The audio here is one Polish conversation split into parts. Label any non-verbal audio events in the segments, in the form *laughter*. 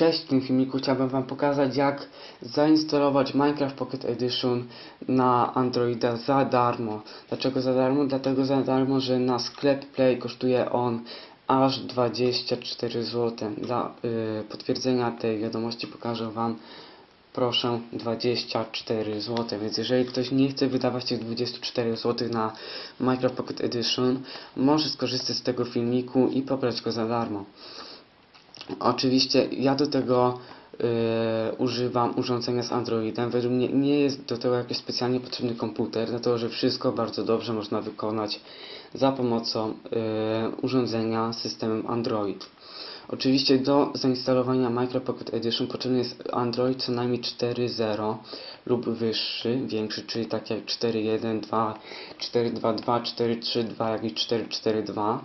Cześć, w tym filmiku chciałbym Wam pokazać jak zainstalować Minecraft Pocket Edition na Androida za darmo. Dlaczego za darmo? Dlatego za darmo, że na sklep Play kosztuje on aż 24 zł. Dla y, potwierdzenia tej wiadomości pokażę Wam proszę 24 zł. Więc jeżeli ktoś nie chce wydawać tych 24 zł na Minecraft Pocket Edition, może skorzystać z tego filmiku i pobrać go za darmo. Oczywiście ja do tego yy, używam urządzenia z Androidem. Według mnie nie jest do tego jakiś specjalnie potrzebny komputer, dlatego że wszystko bardzo dobrze można wykonać za pomocą yy, urządzenia z systemem Android. Oczywiście do zainstalowania Micro Pocket Edition potrzebny jest Android co najmniej 4.0 lub wyższy, większy, czyli tak jak 4.1, 4.2.2, 4.3.2, jak i 4.4.2.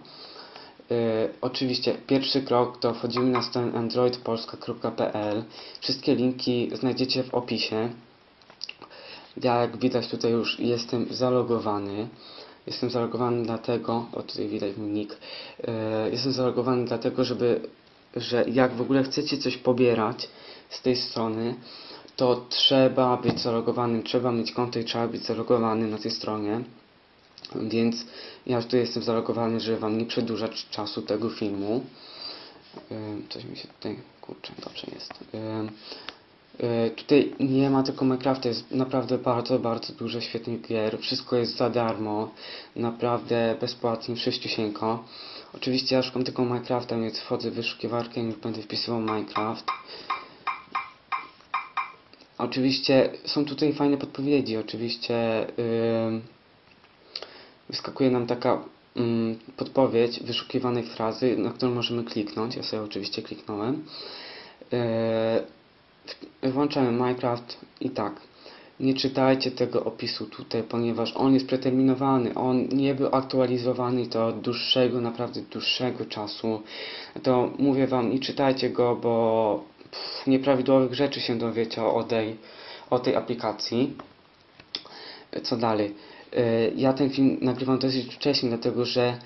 Yy, oczywiście pierwszy krok to wchodzimy na stronę androidpolska.pl Wszystkie linki znajdziecie w opisie. Ja jak widać tutaj już jestem zalogowany. Jestem zalogowany dlatego, o tutaj widać mój nick. Yy, jestem zalogowany dlatego, żeby, że jak w ogóle chcecie coś pobierać z tej strony, to trzeba być zalogowanym, trzeba mieć konto i trzeba być zalogowany na tej stronie. Więc ja już tu jestem zalogowany, żeby Wam nie przedłużać czasu tego filmu. Yy, coś mi się tutaj, kurczę, dobrze jest. Yy, yy, tutaj nie ma tylko Minecrafta, jest naprawdę bardzo, bardzo dużo świetnych gier. Wszystko jest za darmo, naprawdę bezpłatnie, wszyściusieńko. Oczywiście ja szukam tylko Minecrafta, więc wchodzę w wyszukiwarkę i będę wpisywał Minecraft. Oczywiście są tutaj fajne podpowiedzi, oczywiście yy, wyskakuje nam taka mm, podpowiedź wyszukiwanej frazy, na którą możemy kliknąć. Ja sobie oczywiście kliknąłem. Yy, włączamy Minecraft i tak. Nie czytajcie tego opisu tutaj, ponieważ on jest preterminowany. On nie był aktualizowany to dłuższego, naprawdę dłuższego czasu. To mówię wam, nie czytajcie go, bo pff, nieprawidłowych rzeczy się dowiecie o tej, o tej aplikacji. Co dalej? E, ja ten film nagrywam dosyć wcześniej, dlatego że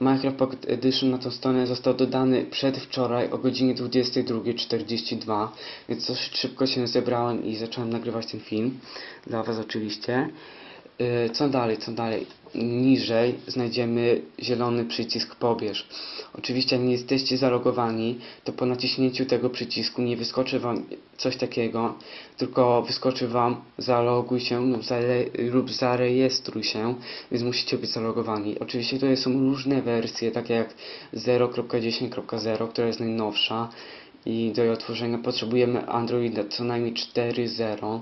Minecraft Pocket Edition na tą stronę został dodany przedwczoraj o godzinie 22.42, więc dosyć szybko się zebrałem i zacząłem nagrywać ten film. Dla Was oczywiście. Y, co dalej, co dalej? Niżej znajdziemy zielony przycisk pobierz. Oczywiście jak nie jesteście zalogowani, to po naciśnięciu tego przycisku nie wyskoczy Wam coś takiego, tylko wyskoczy Wam zaloguj się lub, zare, lub zarejestruj się, więc musicie być zalogowani. Oczywiście tutaj są różne wersje, takie jak 0.10.0, która jest najnowsza i do jej otworzenia potrzebujemy Androida co najmniej 4.0.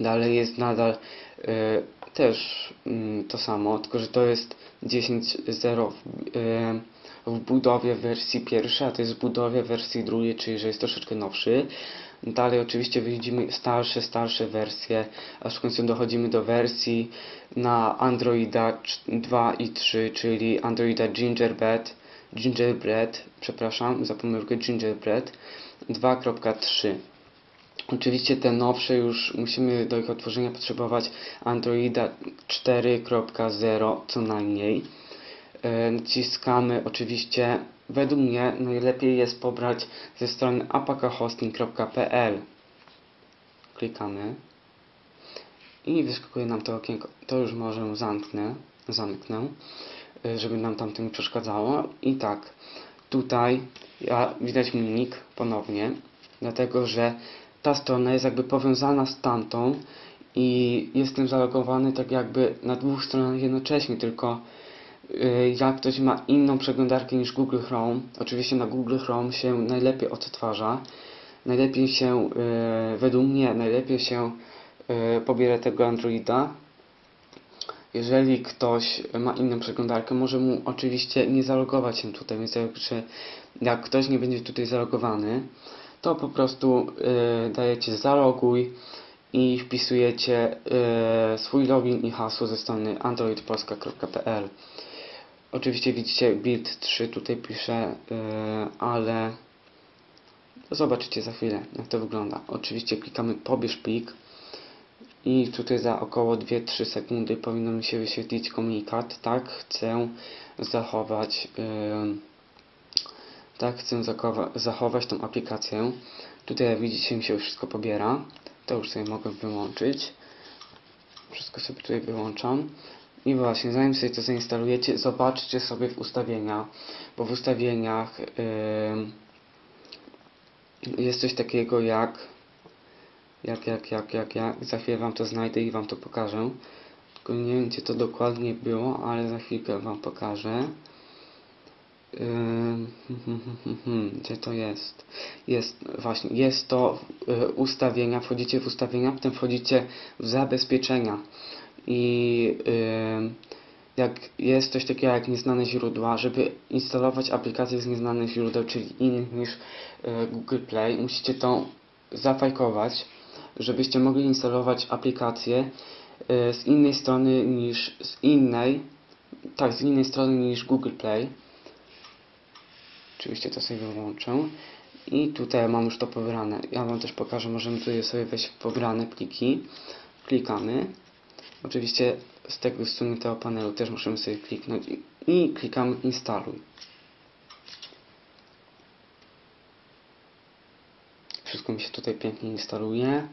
Dalej jest nadal E, też mm, to samo, tylko że to jest 10.0 e, w budowie wersji pierwszej, a to jest w budowie wersji drugiej, czyli że jest troszeczkę nowszy. Dalej oczywiście widzimy starsze, starsze wersje, aż w końcu dochodzimy do wersji na Androida 2 i 3, czyli Androida Gingerbread, Gingerbread, przepraszam za pomyłkę Gingerbread 2.3. Oczywiście te nowsze już musimy do ich otworzenia potrzebować Androida 4.0 co najmniej. E, naciskamy oczywiście, według mnie najlepiej jest pobrać ze strony apakahosting.pl. Klikamy i wyskakuje nam to okienko. To już może zamknę, zamknę, e, żeby nam tam to nie przeszkadzało. I tak, tutaj ja, widać mi nick ponownie, dlatego że ta strona jest jakby powiązana z tamtą i jestem zalogowany tak jakby na dwóch stronach jednocześnie, tylko yy, jak ktoś ma inną przeglądarkę niż Google Chrome, oczywiście na Google Chrome się najlepiej odtwarza, najlepiej się, yy, według mnie, najlepiej się yy, pobiera tego Androida. Jeżeli ktoś ma inną przeglądarkę, może mu oczywiście nie zalogować się tutaj, więc jak ktoś nie będzie tutaj zalogowany, to po prostu y, dajecie zaloguj i wpisujecie y, swój login i hasło ze strony androidpolska.pl Oczywiście widzicie build 3 tutaj piszę, y, ale zobaczycie za chwilę jak to wygląda. Oczywiście klikamy pobierz plik i tutaj za około 2-3 sekundy powinno mi się wyświetlić komunikat, tak, chcę zachować tak chcę zachowa- zachować tą aplikację. Tutaj jak widzicie mi się już wszystko pobiera. To już sobie mogę wyłączyć. Wszystko sobie tutaj wyłączam. I właśnie, zanim sobie to zainstalujecie, zobaczcie sobie w ustawienia, bo w ustawieniach yy, jest coś takiego jak jak, jak, jak, jak, jak. Za chwilę Wam to znajdę i Wam to pokażę. Tylko nie wiem, gdzie to dokładnie było, ale za chwilkę Wam pokażę. *laughs* Gdzie to jest? Jest, właśnie, jest to y, ustawienia, wchodzicie w ustawienia, potem wchodzicie w zabezpieczenia i jak jest coś takiego jak nieznane źródła, żeby instalować aplikację z nieznanych źródeł, czyli innych niż y, Google Play, musicie to zafajkować, żebyście mogli instalować aplikację y, z innej strony niż z innej, tak, z innej strony niż Google Play. Oczywiście to sobie wyłączę. I tutaj mam już to pobrane. Ja Wam też pokażę, możemy tutaj sobie wejść w pobrane pliki. Klikamy. Oczywiście z tego wsuniętego panelu też musimy sobie kliknąć i, i klikamy instaluj. Wszystko mi się tutaj pięknie instaluje.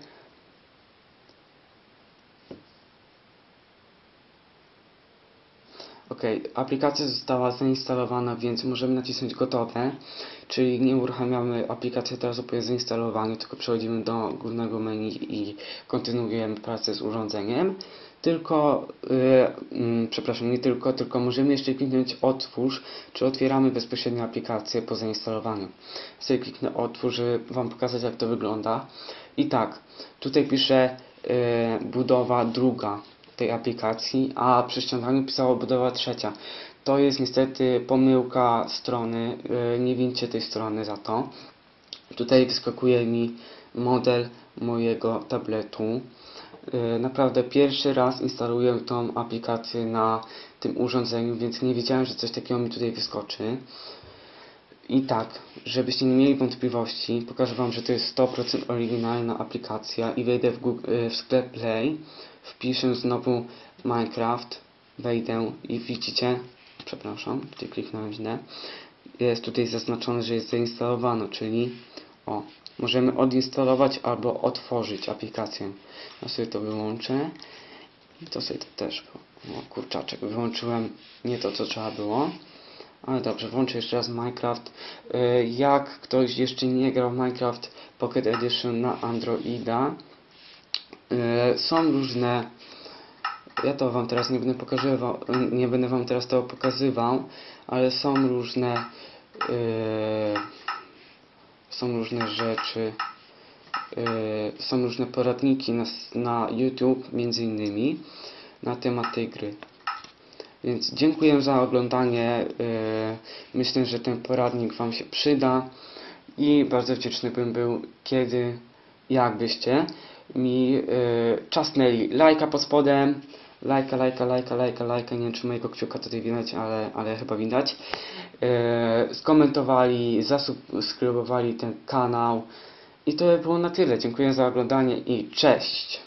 Ok, aplikacja została zainstalowana, więc możemy nacisnąć gotowe, czyli nie uruchamiamy aplikacji teraz po jej zainstalowaniu, tylko przechodzimy do głównego menu i kontynuujemy pracę z urządzeniem. Tylko, yy, przepraszam, nie tylko, tylko możemy jeszcze kliknąć otwórz, czy otwieramy bezpośrednio aplikację po zainstalowaniu. Sobie kliknę otwórz, żeby Wam pokazać jak to wygląda. I tak, tutaj pisze yy, budowa druga tej aplikacji, a przy ściąganiu pisało budowa trzecia. To jest niestety pomyłka strony, yy, nie wincie tej strony za to. Tutaj wyskakuje mi model mojego tabletu. Yy, Naprawdę pierwszy raz instaluję tą aplikację na tym urządzeniu, więc nie wiedziałem, że coś takiego mi tutaj wyskoczy. I tak, żebyście nie mieli wątpliwości, pokażę Wam, że to jest 100% oryginalna aplikacja i wejdę w, Google, y, w sklep Play, wpiszę znowu Minecraft, wejdę i widzicie, przepraszam, tutaj kliknąłem źle, jest tutaj zaznaczone, że jest zainstalowano, czyli o, możemy odinstalować albo otworzyć aplikację. Ja sobie to wyłączę i to sobie to też, o kurczaczek, wyłączyłem nie to, co trzeba było. Ale dobrze, włączę jeszcze raz Minecraft. Y, Jak ktoś jeszcze nie grał w Minecraft Pocket Edition na Androida, są różne. Ja to wam teraz nie będę pokazywał, nie będę wam teraz tego pokazywał, ale są różne y, są różne rzeczy. y, Są różne poradniki na, na YouTube, między innymi, na temat tej gry. Więc dziękuję za oglądanie. Myślę, że ten poradnik Wam się przyda i bardzo wdzięczny bym był, kiedy, jakbyście mi yy, czasnęli lajka pod spodem. Lajka, lajka, lajka, lajka, lajka. Nie wiem, czy mojego kciuka tutaj widać, ale, ale chyba widać. Yy, skomentowali, zasubskrybowali ten kanał. I to by było na tyle. Dziękuję za oglądanie i cześć!